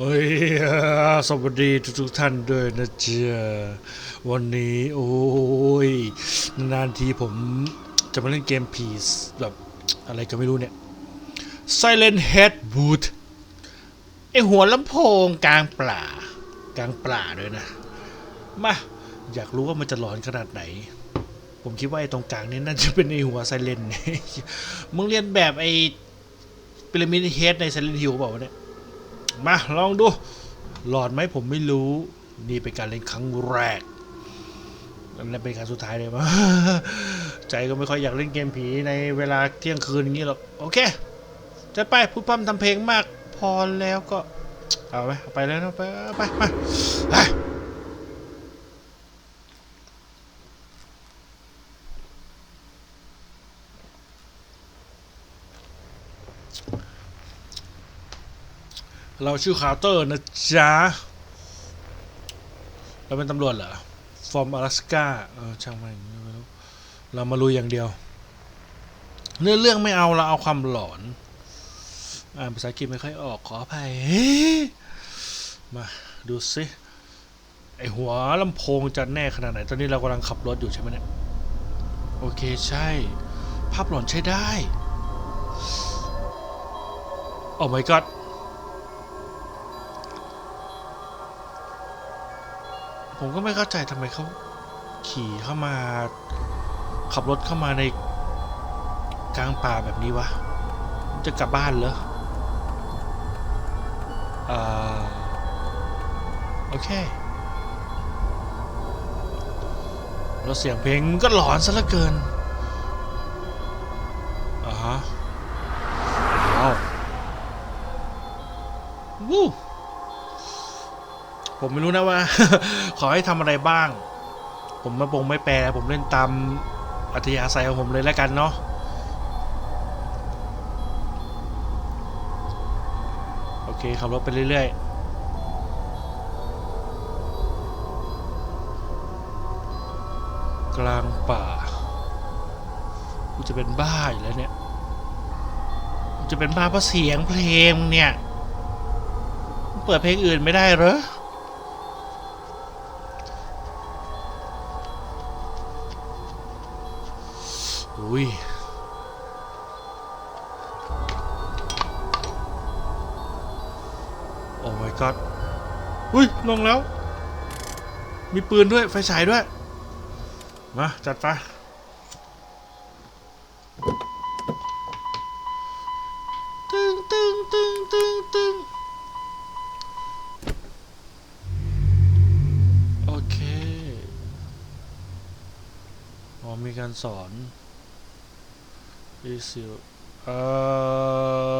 เฮ้ยสวัสดีทุกๆท่านด้วยนะเจ๊ะวันนี้โอ้ยนานทีผมจะมาเล่นเกมพีซแบบอะไรก็ไม่รู้เนี่ย Silent Head Boot ไอหัวลำโพงกลางป่ากลางป่าด้วยนะ มา อยากรู้ว่ามันจะหลอนขนาดไหน ผมคิดว่าไอตรงกลางนี่น่าจะเป็นไอหัวไซเลนมึงเรียนแบบไอพีระมิดเฮดในไซเลนฮิลเปล่าวะเนี่ย มาลองดูหลอดไหมผมไม่รู้ นี่เป็นการเล่นครั้งแรกและเป็นครั้งสุดท้ายเลยมั้ใจก็ไม่ค่อยอยากเล่นเกมผีในเวลาเที่ยงคืนอย่างนี้หรอกโอเคจะไปพูดพร่ำทำเพลงมาก พอแล้วก็ เอาไหมเอาไปแล้วนะไปไปไป เราชื่อคาร์เตอร์นะจ๊ะ เราเป็นตำรวจเหรอ ฟอร์มอลาสกาเออช่างมันไม่รู้เรามาลุยอย่างเดียวเนื้อเรื่องไม่เอาเราเอาความหลอน อ่านภาษาอังกฤษไม่ค่อยออกขออภัยมาดูสิไอหัวลำโพงจะแน่ขนาดไหน ตอนนี้เรากำลังขับรถอยู่ใช่ไหมเนี่ย โอเคใช่ ภาพหลอนใช้ได้ โอ้ my god ผมก็ไม่เข้าใจทำไมเขาขี่เข้ามา ขับรถเข้ามาในกลางป่าแบบนี้วะ จะกลับบ้านเหรอเอ่อโอเค แล้วเสียงเพลงก็หลอนซะเหลือเกินอ่าฮะ ว้าววู้ ผมไม่รู้นะว่า ขอให้ทำอะไรบ้าง ผมไม่ปงไม่แปล ผมเล่นตามอัธยาศัยของผมเลยแล้วกันเนาะโอเคขับรถไปเรื่อยๆกลางป่า กูจะเป็นบ้าอยู่แล้วเนี่ย กูจะเป็นบ้าเพราะเสียงเพลงเนี่ย เปิดเพลงอื่นไม่ได้เหรอ ลงแล้ว มีปืนด้วยไฟฉายด้วย มา จัดไปตึงตึงตึงตึงตึงโอเค อ๋อ มีการสอนอีซิลเอ่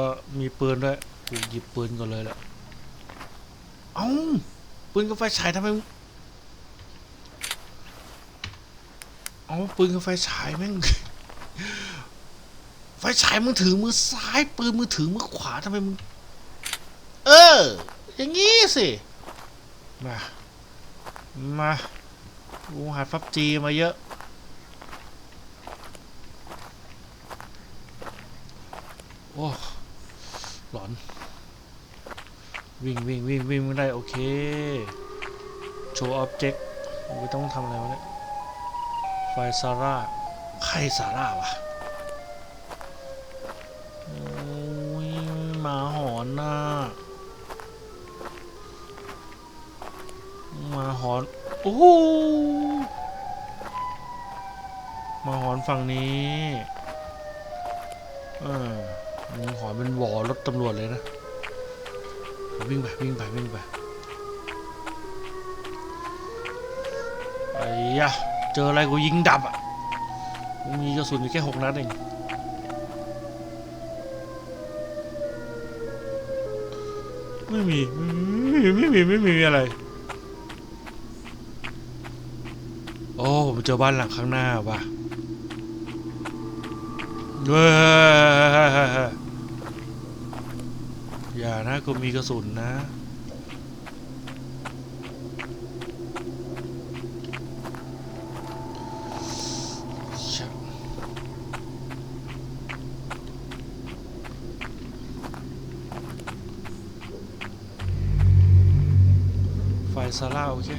อ มีปืนด้วยกูหยิบปืนก่อนเลยแหละเอ้า ปืนกับไฟฉายทำไมเอาปืนกับไฟฉายแม่ง ไฟฉายมึงถือมือซ้าย ปืนมือถือมือขวาทำไมมึง เออ อย่างงี้สิ มา มากูหัดฟับจีมาเยอะ โอ้ หลอน วิ่งวิ่งวิ่งวิ่งไม่ได้ โอเค โชว์ออบเจกต์ไม่ต้องทำอะไรวะเนี่ย ไฟซาร่า ใครซาร่าวะหมาหอนน่ะหมาหอน โอ้โหหมาหอนฝั่งนี้ เออมันหอนเป็นวอรถตำรวจเลยนะ วิ่งไปวิ่งไปวิ่งไปไอ้ยะเจออะไรกูยิงดับอะมีกระสุนอยู่แค่หกนัดเองไม่มีไม่มีไม่มีไม่มีอะไร โอ้ผมเจอบ้านหลังข้างหน้าว่ะเว้ย อย่านะกูมีกระสุนนะชะซาร่าโอเค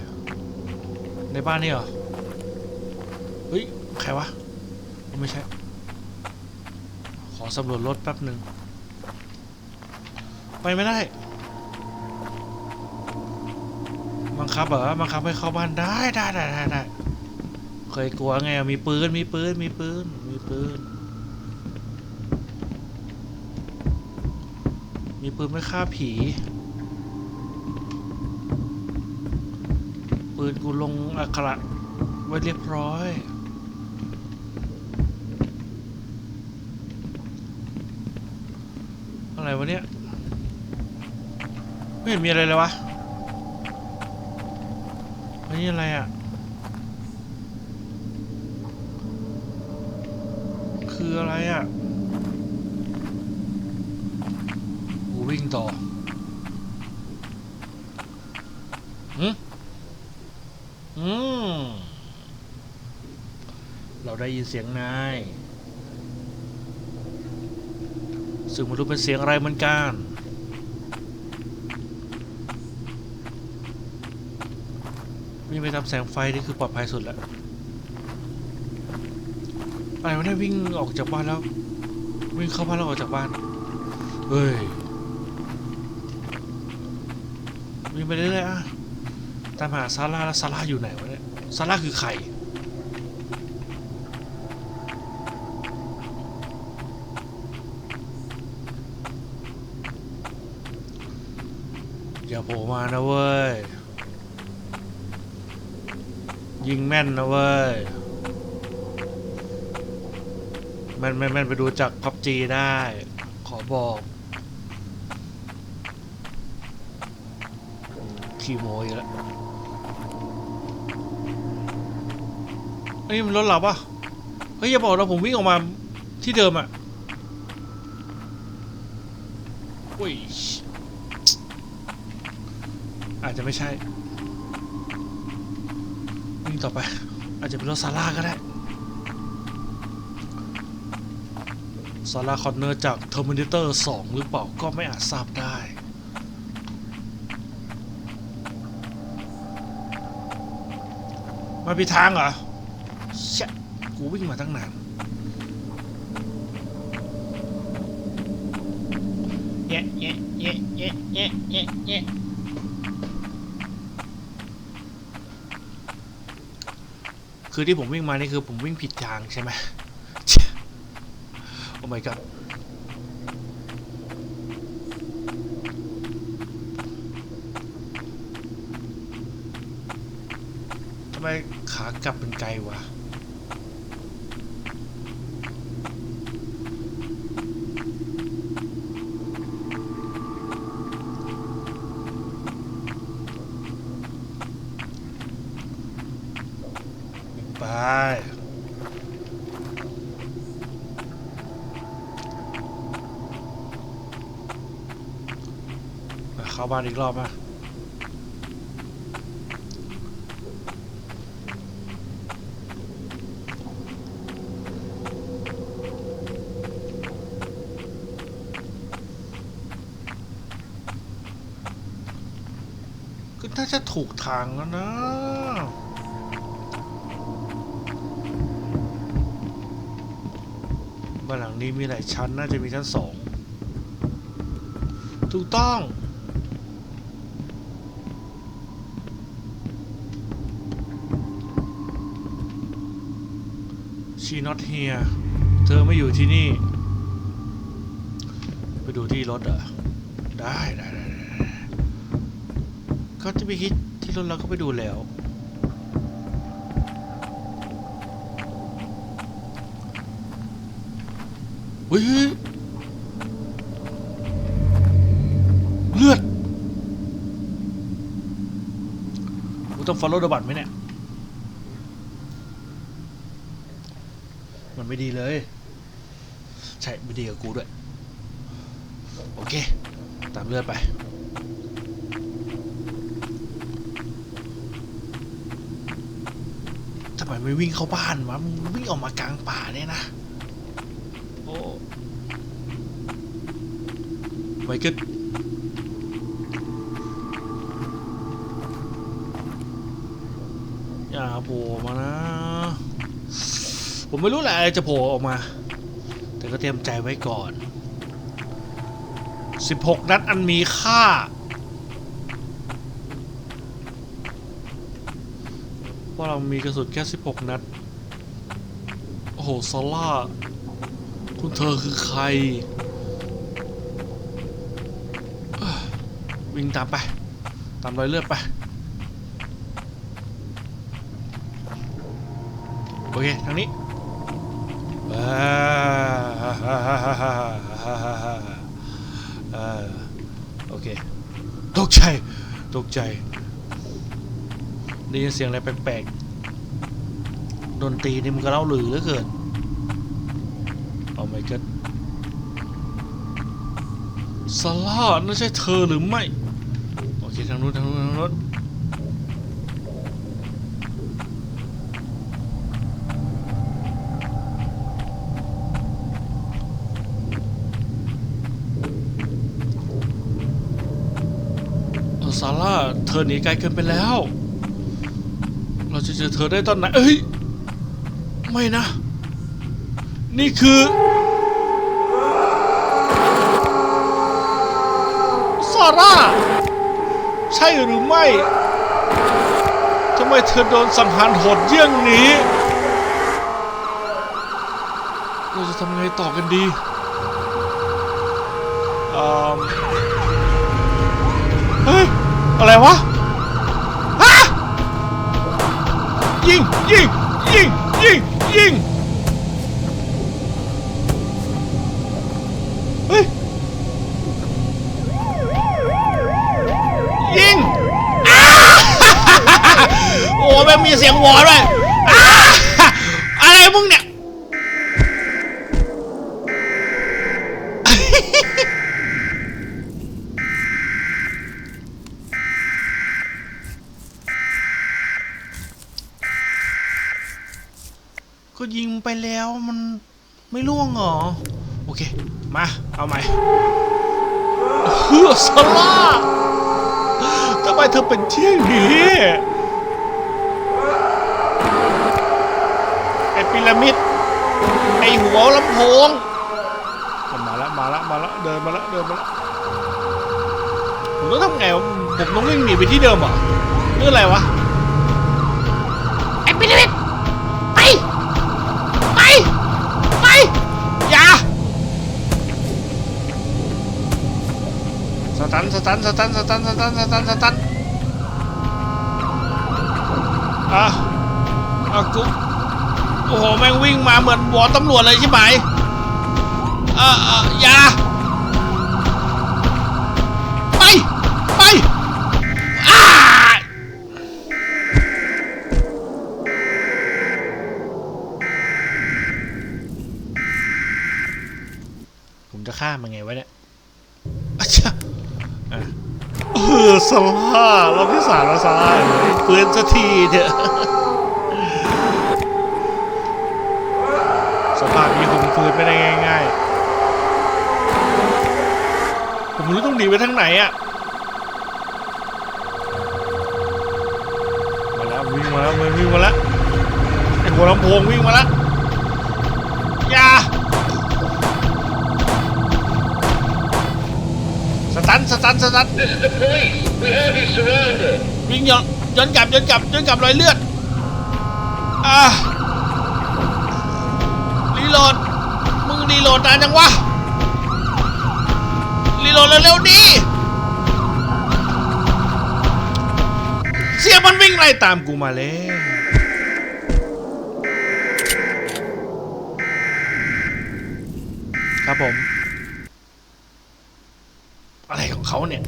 ในบ้านนี่เหรอ เฮ้ย ใครวะ ไม่ใช่ ขอสำรวจรถแป๊บหนึ่ง ไปไม่ได้ บังคับเหรอบังคับให้เข้าบ้านได้ได้ได้ได้ได้เคยกลัวไงมีปืนมีปืนมีปืนมีปืนมีปืนไม่ฆ่าผี ปืนกูลงอักขระไว้เรียบร้อยอะไรวะเนี่ย ไม่เห็นมีอะไรเลยวะอันนี้อะไรอะ คืออะไรอะกูวิ่งต่อหืมอืมเราได้ยินเสียงนายซึ่งไม่รู้เป็นเสียงอะไรเหมือนกัน วิ่ไปทำแสงไฟนี่คือปลอดภัยสุดแล้วอะไรวะเนี่ยวิ่งออกจากบ้านแล้ว วิ่งเข้าบ้านแล้วออกจากบ้านเฮ้ยวิ่งไปเรื่อยๆอะตามหาซาร่าแล้วซาร่าอยู่ไหนวะเนี่ยซาร่าคือใครอย่าโผล่มานะเว้ย ยิงแม่นนะเว้ยแม่นแม่นแม่นไปดูจากพับจีได้ ขอบอก ขี้โมยแล้วเฮ้ยมันรถเราปะเฮ้ยอย่าบอกนะผมวิ่งออกมาที่เดิมอะอุ้ยอาจจะไม่ใช่ ต่อไป อาจจะเป็นรถซาร่าก็ได้ซาร่าคอนเนอร์จาก Terminator 2 หรือเปล่าก็ไม่อาจทราบได้มาผิทางเหรอเชี่กูวิ่งมาตั้งนานเย้เย้เย้เย้เย้เย้เคือที่ผมวิ่งมานี่คือผมวิ่งผิดทางใช่ไหมโอ้ my god ทำไมขากลับเป็นไกลวะ ไป เข้าบ้านอีกรอบอะก็น่าจะถูกทางแล้วนะบ้านหลังนี้มีหลายชั้น น่าจะมีชั้นสองถูกต้อง She not here เธอไม่อยู่ที่นี่ ไปดูที่รถเหรอะได้ได้ได้ได้ได้ก็จะไปคิดที่รถเราก็ไปดูแล้วเฮ้ยเลือดกูต้อง follow the บัตไหมเนี่ย มัน ไม่ดีเลย ใช่ไม่ดีกับกูด้วย โอเค ตามเลือดไปทำไมไม่วิ่งเข้าบ้านวะมึงวิ่งออกมากลางป่าเนี่ยนะโอ้ไมเคิลโผล่มานะ ผมไม่รู้แหละอะไรจะโผล่ออกมา แต่ก็เตรียมใจไว้ก่อน 16 นัดอันมีค่าว่าเรามีกระสุนแค่ 16 นัด โอ้โหซาร่า คุณเธอคือใคร วิ่งตามไป ตามรอยเลือดไปโอเค ทางนี้ โอเค ตกใจ ตกใจได้ยินเสียงอะไรแปลกๆ ดนตรีนี่มันก็เล่าหลือเหลือเกินโอ้ my god ซาร่านั่นใช่เธอหรือไม่ โอเค ทางนู้นทางนู้นทางนู้น ซาร่าเธอหนีไกลเกินไปแล้ว เราจะเจอเธอได้ตอนไหนเอ้ย ไม่นะ นี่คือซาร่า ใช่หรือไม่ทำไมเธอโดนสังหารโหดเยี่ยงนี้ เราจะทำไงต่อกันดีอืมเฮ้ย อะไรวะฮะยิงยิงยิงยิงยิงเฮ้ยยิงอ้าโอ้แม่งมีเสียงหวอด้วยอ้าอะไรมึงเนี่ย ก็ยิงไป แล้วมันไม่ล่วงเหรอ โอเค มา เอาใหม่เฮือสลาทำไมเธอเป็นเที่ยนี้ไอพีระมิด ไอหัวลำโพงมันมาแล้วมาแล้วมาแล้วเดินมาแล้วเดินมาแล้วผมต้องทำไงวะผมต้องวิ่งหนีไปที่เดิมเหรอหรืออะไรวะไอพีระมิด ตันสตันสตันสตันสตันสตันสตันอะอะกูโอ้โหแม่งวิ่งมาเหมือนวอตำรวจเลยใช่ไหมอะอะอยาไปไปอ้าผมจะฆ่ามันไงวะเนี่ยอาชะอะเออ สลารอบที่สามแล้วสลาเลยปืนสักทีเถอะสภาพนี้คงฟื้นไม่ได้ง่าย ๆ ผมรู้ต้องหนีไปทางไหนอะ มาแล้ววิ่งมาแล้วมันวิ่งมาแล้วไอ้หัวลำโพงวิ่งมาแล้วอย่า สตันสตันสตัน This is the police. We have you surrounded. วิ่งย้อนย้อนกลับย้อนกลับย้อนกลับรอยเลือดอ่ารีโหลดมึงรีโหลดนานจังวะรีโหลดเร็วๆดีเสียมันวิ่งไล่ตามกูมาแล้วครับผมอะไรของ เขาเนี่ย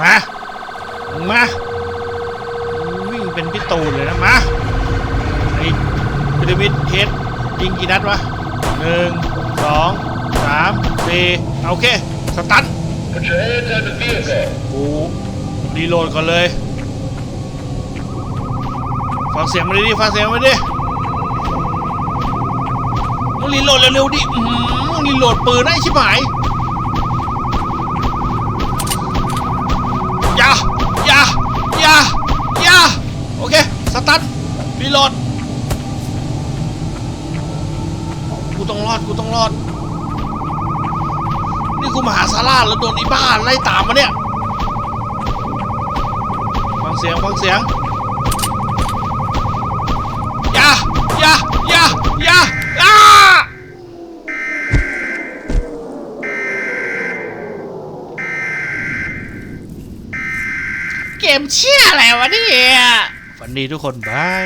มามาวิ่งเป็นพิตูนเลยนะมาไอ้พีระมิดเฮดยิงกี่นัดวะหนึ่งสองสามสี่เอาโอเค สตันกูรีโหลดก่อนเลย ฟังเสียงมาดิดิฟังเสียงมาดิมึงรีโหลดเร็วๆดิมึงรีโหลดปืนไอ้ชิบหายอย่าอย่าอย่าอย่าโอเค สตาร์ทรีโหลด กูต้องรอด กูต้องรอด นี่กูมาหาซาร่าแล้วโดนไอีบ้าไล่ตามมาเนี่ย ฟังเสียงฟังเสียงอย่าอย่าอย่าอย่าอ้าเกมเชี่ยอะไรวะเนี่ยฝันดีทุกคนบาย